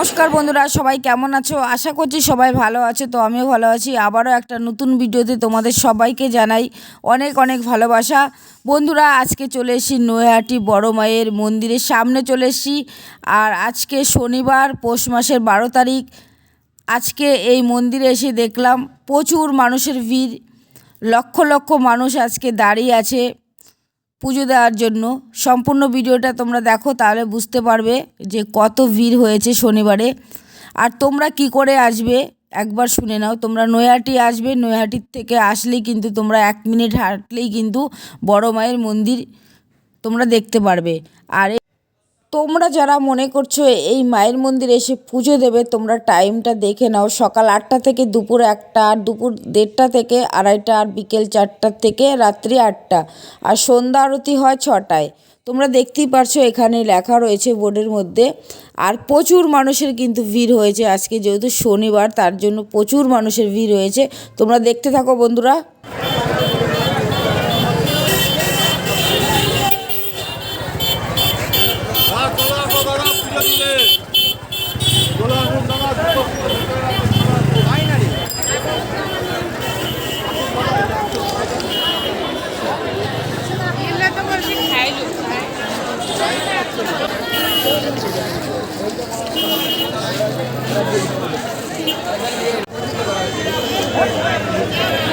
নমস্কার বন্ধুরা, সবাই কেমন আছো? আশা করছি সবাই ভালো আছে, তো আমিও ভালো আছি। আবারও একটা নতুন ভিডিওতে তোমাদের সবাইকে জানাই অনেক অনেক ভালোবাসা। বন্ধুরা, আজকে চলে এসেছি নৈহাটি বড় মায়ের মন্দিরের সামনে চলে এসেছি। আর আজকে শনিবার, পৌষ মাসের বারো তারিখ। আজকে এই মন্দিরে এসে দেখলাম প্রচুর মানুষের ভিড়। লক্ষ লক্ষ মানুষ আজকে দাঁড়িয়ে আছে। পুজো দেওয়ার জন্য। সম্পূর্ণ ভিডিওটা তোমরা দেখো, তাহলে বুঝতে পারবে যে কত ভিড় হয়েছে শনিবারে। আর তোমরা কি করে আসবে, একবার শুনে নাও। তোমরা নৈহাটি আসবে নৈহাটির থেকে আসলেই কিন্তু তোমরা এক মিনিট হাঁটলেই কিন্তু বড় মায়ের মন্দির তোমরা দেখতে পারবে। আর তোমরা যারা মনে করছ এই মায়ের মন্দিরে এসে পুজো দেবে, তোমরা টাইমটা দেখে নাও। সকাল আটটা থেকে দুপুর একটা, দুপুর দেড়টা থেকে আড়াইটা আর বিকেল চারটার থেকে রাত্রি আটটা আর সন্ধ্যা আরতি হয় ছটায়। তোমরা দেখতেই পারছ এখানে লেখা রয়েছে বোর্ডের মধ্যে। আর প্রচুর মানুষের কিন্তু ভিড় হয়েছে আজকে যেহেতু শনিবার, তার জন্য প্রচুর মানুষের ভিড় হয়েছে। তোমরা দেখতে থাকো বন্ধুরা।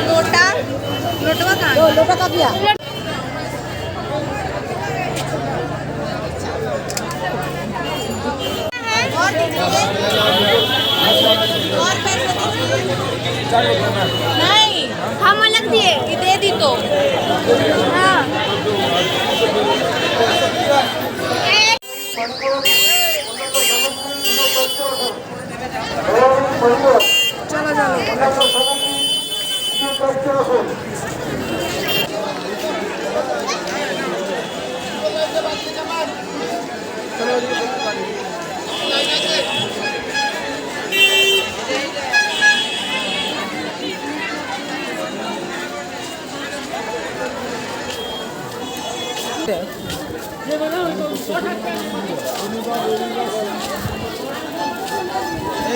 लोटा लोटवा कहाँ लोटा का दिया और और पैसे नहीं हम अलग दिए ये दे दी तो हाँ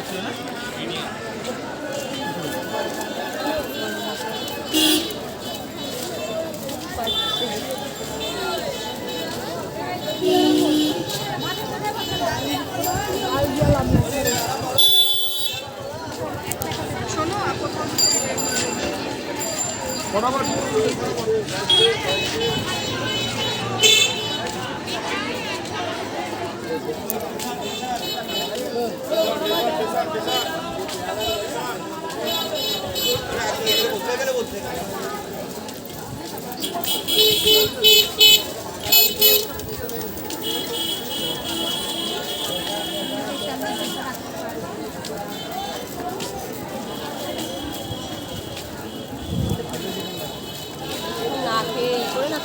করে না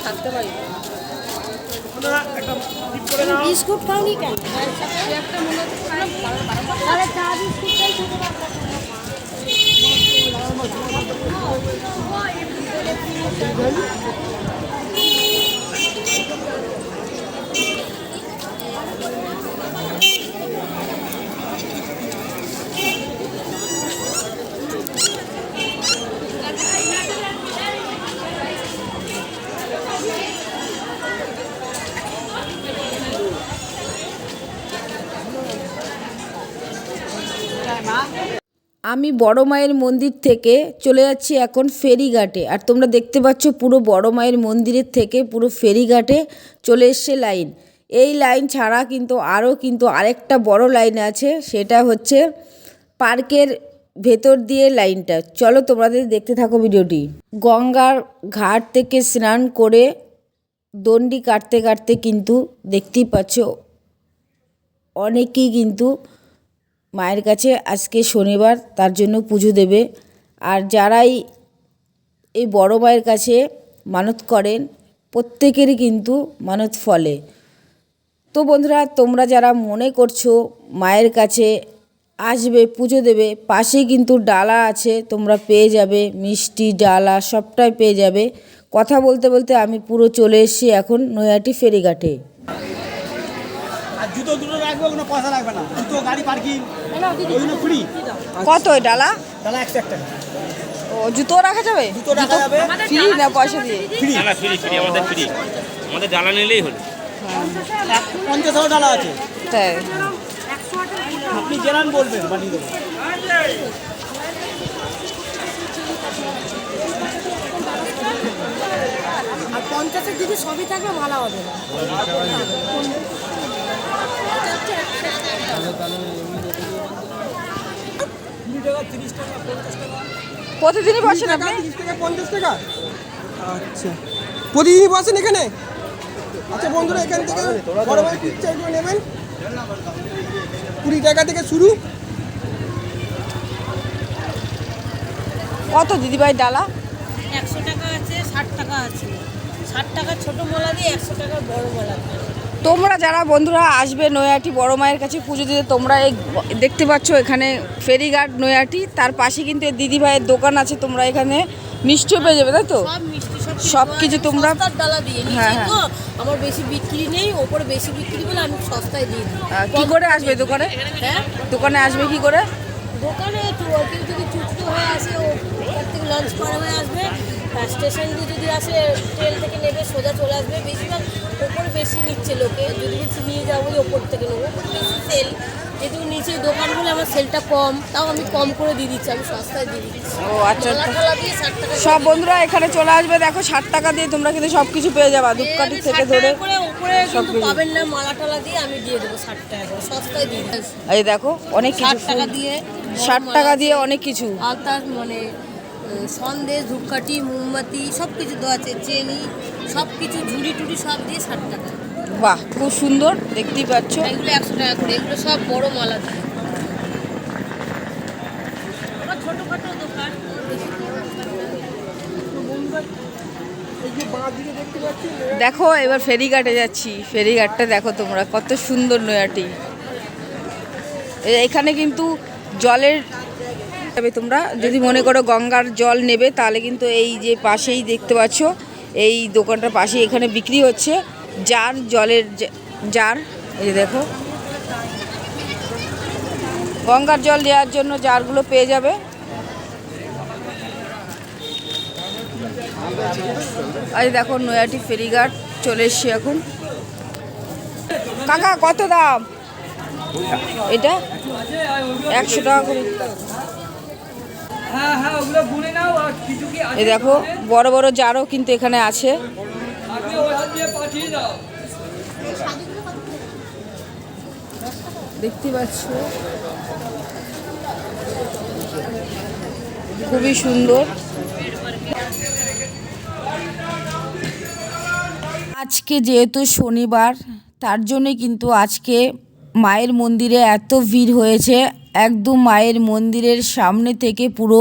থাকতে পারি। একটা টিপ বিস্কুট খাওনি কেন? তাহলে চা বিস্কুটটাই খেতে পারবে। আমি বড় মায়ের মন্দির থেকে চলে যাচ্ছি এখন ফেরিঘাটে। আর তোমরা দেখতে পাচ্ছ পুরো বড় মায়ের মন্দিরের থেকে পুরো ফেরিঘাটে চলে এসছে লাইন। এই লাইন ছাড়া কিন্তু আরও কিন্তু আরেকটা বড় লাইন আছে, সেটা হচ্ছে পার্কের ভেতর দিয়ে লাইনটা। চলো তোমাদের দেখতে থাকো ভিডিওটি। গঙ্গার ঘাট থেকে স্নান করে দণ্ডি কাটতে কাটতে কিন্তু দেখতেই পাচ্ছ, অনেকেই কিন্তু মায়ের কাছে আজকে শনিবার, তার জন্য পুজো দেবে। আর যারাই এই বড় মায়ের কাছে মানত করেন, প্রত্যেকেরই কিন্তু মানত ফলে। তো বন্ধুরা, তোমরা যারা মনে করছ মায়ের কাছে আসবে, পুজো দেবে, পাশেই কিন্তু ডালা আছে, তোমরা পেয়ে যাবে, মিষ্টি, ডালা সবটাই পেয়ে যাবে। কথা বলতে বলতে আমি পুরো চলে এসেছি এখন নৈহাটি ফেরিঘাটে। দুটো রাখবে কোনো পয়সা লাগবে না। জুতো গাড়ি পার্কিং ওইগুলো ফ্রি কত ওই ডালা? তাহলে একশো এক টাকা ও জুতো রাখা যাবে? জুতো রাখা যাবে। ফ্রি না পয়সা দিয়ে? ফ্রি না না ফ্রি ফ্রি আমাদের ফ্রি আমাদের জ্বালা নিলেই হলো। পঞ্চাশ হাজার ডালা আছে। তাই? আপনি জেনান বলবেন বানিয়ে দেবো। আর পঞ্চাশের যদি সবই থাকবে ভালো হবে না কুড়ি টাকা তিরিশ টাকা পঞ্চাশ টাকা প্রতিদিনই বসেন আপনি? টাকা পঞ্চাশ টাকা আচ্ছা। প্রতিদিনই বসেন এখানে? আচ্ছা বন্ধুরা এখান থেকে বড় ভাই পিকচারগুলো নেবেন। কুড়ি টাকা থেকে শুরু। কত দিদিভাই ডালা? একশো টাকা আছে ষাট টাকা আছে। ষাট টাকার ছোটো মোলা দিয়ে একশো টাকা বড় মোলা দিয়ে। তোমরা যারা বন্ধুরা আসবে নৈহাটি বড় মায়ের কাছে পুজো দিতে তোমরা এই দেখতে পাচ্ছ এখানে ফেরিঘাট নৈহাটি তার পাশে কিন্তু এই দিদিভাইয়ের দোকান আছে তোমরা এখানে মিষ্টিও পেয়ে যাবে তাই তো? সব মিষ্টি কিছু তোমরা- হ্যাঁ, হ্যাঁ। আমার বেশি বিক্রি নেই ওপরে বেশি বিক্রি বলে আমি সস্তায় দিই। কি করে আসবে দোকানে? হ্যাঁ? দোকানে আসবে কি করে? দোকানে কেউ যদি হয়ে আসে ও লঞ্চ পার হয়ে আসবে। স্টেশন দিয়ে যদি আসে ট্রেন থেকে নেবে সোজা চলে আসবে। বেশিরভাগ ওপর বেশি নিচ্ছে লোকে। যদি কিছু নিয়ে যাব ওপর থেকে নেব। ওপরে বেশি সেল যেহেতু নিচে দোকান দোকানগুলো আমার সেলটা কম তাও আমি কম করে দিয়ে দিচ্ছি। আমি সস্তায় দিয়ে দিচ্ছি। ও আচ্ছা। সব বন্ধুরা এখানে চলে আসবে। দেখো ষাট টাকা দিয়ে তোমরা কিন্তু সব কিছু পেয়ে যাবা ধূপকাঠি থেকে ধরে টাকা করে উপরে কিন্তু পাবেন না মালা টালা দিয়ে আমি দিয়ে দেবো ষাট টাকা করে। সস্তায় দিয়ে এই দেখো অনেক কিছু ষাট টাকা দিয়ে ষাট টাকা দিয়ে অনেক কিছু। আলতা মানে আহ, সন্দেশ ধূপকাঠি মোমবাতি সব কিছু দেওয়া আছে চেনি সব কিছু ঝুড়ি টুড়ি সব দিয়ে ষাট টাকা। বাহ খুব সুন্দর দেখতেই পাচ্ছ। এগুলো একশো টাকা করে এগুলো সব বড় মালা ছোটোখাটো দোকান। দেখো এবার ফেরিঘাটে যাচ্ছি। ফেরিঘাটটা দেখো তোমরা কত সুন্দর নয়াটি। এখানে কিন্তু জলের তবে তোমরা। যদি মনে করো গঙ্গার জল নেবে, তাহলে কিন্তু এই যে পাশেই দেখতে পাচ্ছ, এই দোকানটার পাশে এখানে বিক্রি হচ্ছে জার, জলের জার। এই দেখো। গঙ্গার জল দেওয়ার জন্য জারগুলো পেয়ে যাবে। আজ দেখো, নয়াটি ফেরিঘাট চলে এসছি এখন। কাকা, কত দাম? এটা একশো টাকা করে। হ্যাঁ হ্যাঁ এই দেখো বড় বড় জারও কিন্তু এখানে আছে। দেখতে পাচ্ছ? খুবই সুন্দর। আজকে যেহেতু শনিবার তার জন্যে কিন্তু আজকে মায়ের মন্দিরে এত ভিড় হয়েছে। একদম মায়ের মন্দিরের সামনে থেকে পুরো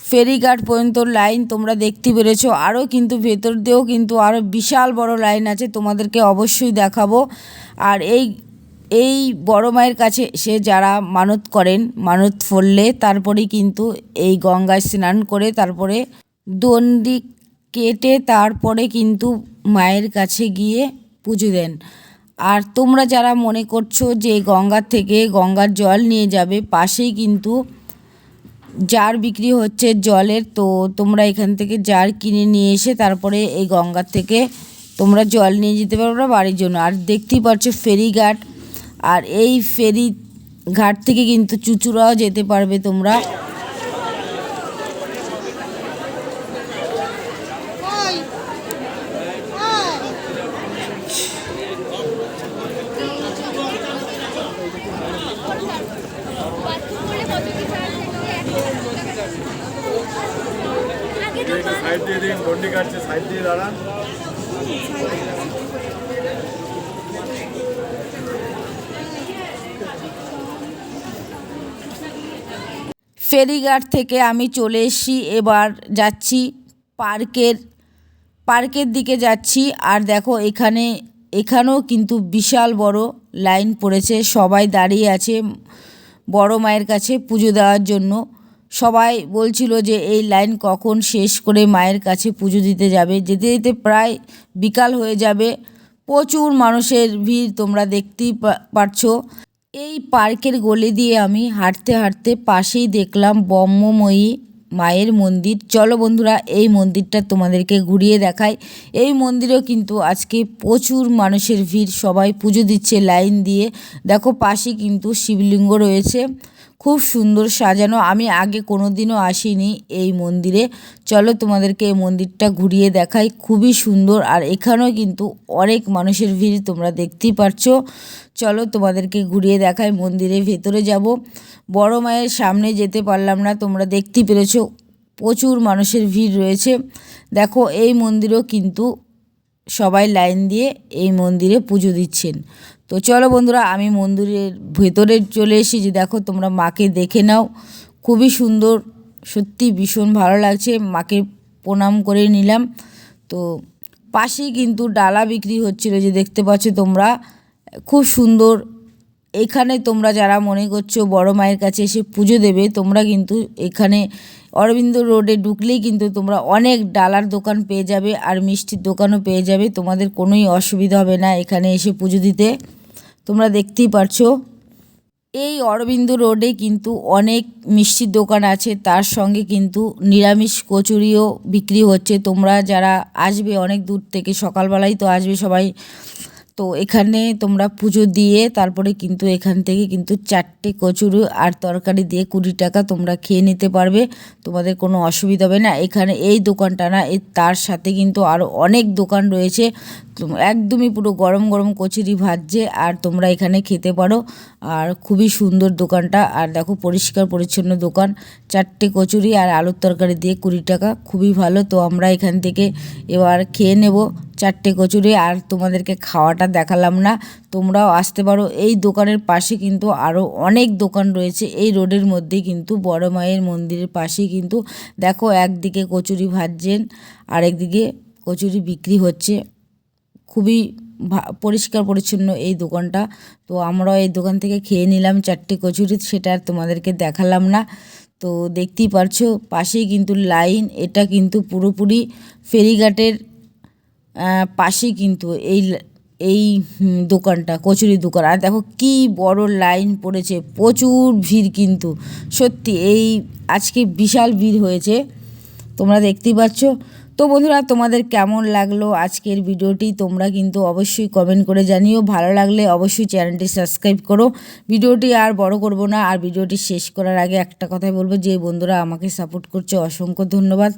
ফেরিঘাট পর্যন্ত লাইন তোমরা দেখতে পেরেছ। আরও কিন্তু ভেতর দিয়েও কিন্তু আরও বিশাল বড় লাইন আছে, তোমাদেরকে অবশ্যই দেখাবো। আর এই এই বড় মায়ের কাছে সে যারা মানত করেন, মানত ফললে তারপরেই কিন্তু এই গঙ্গায় স্নান করে তারপরে দণ্ডি কেটে তারপরে কিন্তু মায়ের কাছে গিয়ে পুজো দেন। আর তোমরা যারা মনে করছ যে গঙ্গার থেকে গঙ্গার জল নিয়ে যাবে, পাশেই কিন্তু জার বিক্রি হচ্ছে জলের, তো তোমরা এখান থেকে জার কিনে নিয়ে এসে তারপরে এই গঙ্গার থেকে তোমরা জল নিয়ে যেতে পারবে বাড়ির জন্য। আর দেখতেই পাচ্ছ ফেরিঘাট আর এই ফেরি ঘাট থেকে কিন্তু চুচুড়াও যেতে পারবে তোমরা। দিয়ে গন্ডি কাটছে, সাইড দিয়ে দাঁড়ান। ফেরিঘাট থেকে আমি চলে এসেছি, এবার যাচ্ছি পার্কের পার্কের দিকে যাচ্ছি। আর দেখো, এখানে, এখানেও কিন্তু বিশাল বড় লাইন পড়েছে, সবাই দাঁড়িয়ে আছে বড় মায়ের কাছে পুজো দেওয়ার জন্য। সবাই বলছিল যে এই লাইন কখন শেষ করে মায়ের কাছে পুজো দিতে যাবে। যেতে যেতে প্রায় বিকাল হয়ে যাবে। প্রচুর মানুষের ভিড় তোমরা দেখতেই পারছ। এই পার্কের গলি দিয়ে আমি হাঁটতে হাঁটতে পাশেই দেখলাম ব্রহ্মময়ী মায়ের মন্দির। চলো বন্ধুরা, এই মন্দিরটা তোমাদেরকে ঘুরিয়ে দেখাই। এই মন্দিরেও কিন্তু আজকে প্রচুর মানুষের ভিড়। সবাই পুজো দিচ্ছে লাইন দিয়ে। দেখো পাশে কিন্তু শিবলিঙ্গ রয়েছে। খুব সুন্দর সাজানো। আমি আগে কোনো দিনও আসিনি এই মন্দিরে। চলো তোমাদেরকে এই মন্দিরটা ঘুরিয়ে দেখাই। খুবই সুন্দর আর এখানেও কিন্তু অনেক মানুষের ভিড় তোমরা দেখতেই পারছ। চলো তোমাদেরকে ঘুরিয়ে দেখাই মন্দিরের ভেতরে যাব। বড় মায়ের সামনে যেতে পারলাম না, তোমরা দেখতেই পেরেছ। প্রচুর মানুষের ভিড় রয়েছে। দেখো, এই মন্দিরও কিন্তু সবাই লাইন দিয়ে এই মন্দিরে পুজো দিচ্ছেন। তো চলো বন্ধুরা, আমি মন্দিরের ভেতরে চলে এসেছি। দেখো, তোমরা মাকে দেখে নাও। খুবই সুন্দর, সত্যি ভীষণ ভালো লাগছে। মাকে প্রণাম করে নিলাম। তো পাশেই কিন্তু ডালা বিক্রি হচ্ছিল, যে দেখতে পাচ্ছ তোমরা। খুব সুন্দর এখানে তোমরা যারা মনে করছ বড় মায়ের কাছে এসে পুজো দেবে, তোমরা কিন্তু এখানে অরবিন্দ রোডে ঢুকলেই কিন্তু তোমরা অনেক ডালার দোকান পেয়ে যাবে আর মিষ্টির দোকানও পেয়ে যাবে। তোমাদের কোনোই অসুবিধা হবে না এখানে এসে পুজো দিতে। তোমরা দেখতেই পারছ। এই অরবিন্দ রোডে কিন্তু অনেক মিষ্টির দোকান আছে, তার সঙ্গে কিন্তু নিরামিষ কচুরিও বিক্রি হচ্ছে। তোমরা যারা আসবে অনেক দূর থেকে, সকালবেলায় তো আসবে সবাই। তো এখানে তোমরা পুজো দিয়ে তারপরে কিন্তু এখান থেকে কিন্তু চারটে কচুরি আর তরকারি দিয়ে কুড়ি টাকা তোমরা খেয়ে নিতে পারবে। তোমাদের কোনো অসুবিধা হবে না। এখানে এই দোকানটা না এর তার সাথে কিন্তু আরও অনেক দোকান রয়েছে। একদমই পুরো গরম গরম কচুরি ভাজছে আর তোমরা এখানে খেতে পারো। আর খুবই সুন্দর দোকানটা। আর দেখো পরিষ্কার পরিচ্ছন্ন দোকান। চারটে কচুরি আর আলুর তরকারি দিয়ে কুড়ি টাকা। খুবই ভালো। তো আমরা এখান থেকে এবার খেয়ে নেব। চারটে কচুরি আর তোমাদেরকে খাওয়াটা দেখালাম না। তোমরাও আসতে পারো। এই দোকানের পাশে কিন্তু আরও অনেক দোকান রয়েছে। এই রোডের মধ্যে কিন্তু বড় মায়ের মন্দিরের পাশেই কিন্তু দেখো একদিকে কচুরি ভাজছেন, আরেকদিকে কচুরি বিক্রি হচ্ছে। খুবই পরিষ্কার পরিচ্ছন্ন এই দোকানটা। তো আমরাও এই দোকান থেকে খেয়ে নিলাম চারটে কচুরি, সেটা আর তোমাদেরকে দেখালাম না। তো দেখতেই পারছ, পাশেই কিন্তু লাইন, এটা কিন্তু পুরোপুরি ফেরিঘাটের পাশেই কিন্তু এই এই দোকানটা কচুরি দোকান। আর দেখো কি বড় লাইন পড়েছে, প্রচুর ভিড় কিন্তু। সত্যি, এই আজকে বিশাল ভিড় হয়েছে, তোমরা দেখতেই পাচ্ছ। তো বন্ধুরা, তোমাদের কেমন লাগল আজকের ভিডিওটি? তোমরা কিন্তু অবশ্যই কমেন্ট করে জানিও। ভালো লাগলে অবশ্যই চ্যানেলটি সাবস্ক্রাইব করো। ভিডিওটি আর বড় করব না, আর ভিডিওটি শেষ করার আগে একটা কথাই বলব, যে বন্ধুরা আমাকে সাপোর্ট করছে, অসংখ্য ধন্যবাদ।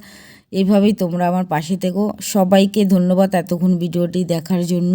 এইভাবেই তোমরা আমার পাশে থেকো। সবাইকে ধন্যবাদ এতক্ষণ ভিডিওটি দেখার জন্য।